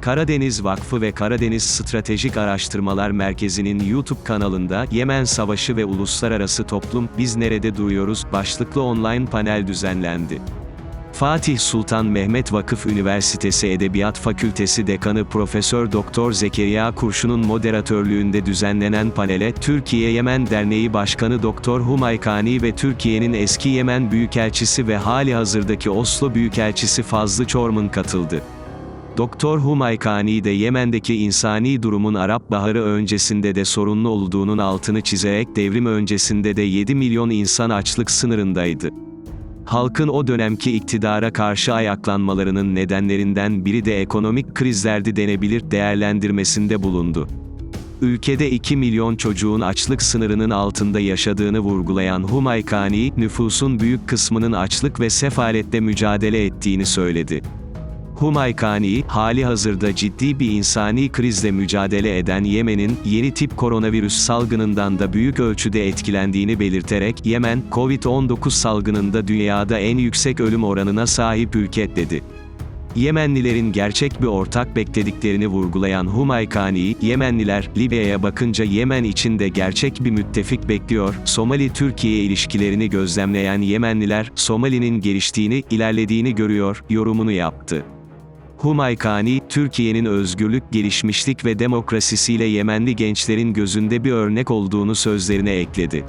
Karadeniz Vakfı ve Karadeniz Stratejik Araştırmalar Merkezi'nin YouTube kanalında Yemen Savaşı ve Uluslararası Toplum, Biz Nerede Duruyoruz başlıklı online panel düzenlendi. Fatih Sultan Mehmet Vakıf Üniversitesi Edebiyat Fakültesi Dekanı Profesör Doktor Zekeriya Kurşun'un moderatörlüğünde düzenlenen panele Türkiye Yemen Derneği Başkanı Doktor Humaykani ve Türkiye'nin eski Yemen Büyükelçisi ve hali hazırdaki Oslo Büyükelçisi Fazlı Çorman katıldı. Doktor Humaykani de Yemen'deki insani durumun Arap Baharı öncesinde de sorunlu olduğunun altını çizerek devrim öncesinde de 7 milyon insan açlık sınırındaydı. Halkın o dönemki iktidara karşı ayaklanmalarının nedenlerinden biri de ekonomik krizlerdi denebilir değerlendirmesinde bulundu. Ülkede 2 milyon çocuğun açlık sınırının altında yaşadığını vurgulayan Humaykani, nüfusun büyük kısmının açlık ve sefaletle mücadele ettiğini söyledi. Humaykani, hali hazırda ciddi bir insani krizle mücadele eden Yemen'in, yeni tip koronavirüs salgınından da büyük ölçüde etkilendiğini belirterek, Yemen, Covid-19 salgınında dünyada en yüksek ölüm oranına sahip ülke, dedi. Yemenlilerin gerçek bir ortak beklediklerini vurgulayan Humaykani, Yemenliler, Libya'ya bakınca Yemen için de gerçek bir müttefik bekliyor, Somali-Türkiye ilişkilerini gözlemleyen Yemenliler, Somali'nin geliştiğini, ilerlediğini görüyor, yorumunu yaptı. Humaykani, Türkiye'nin özgürlük, gelişmişlik ve demokrasisiyle Yemenli gençlerin gözünde bir örnek olduğunu sözlerine ekledi.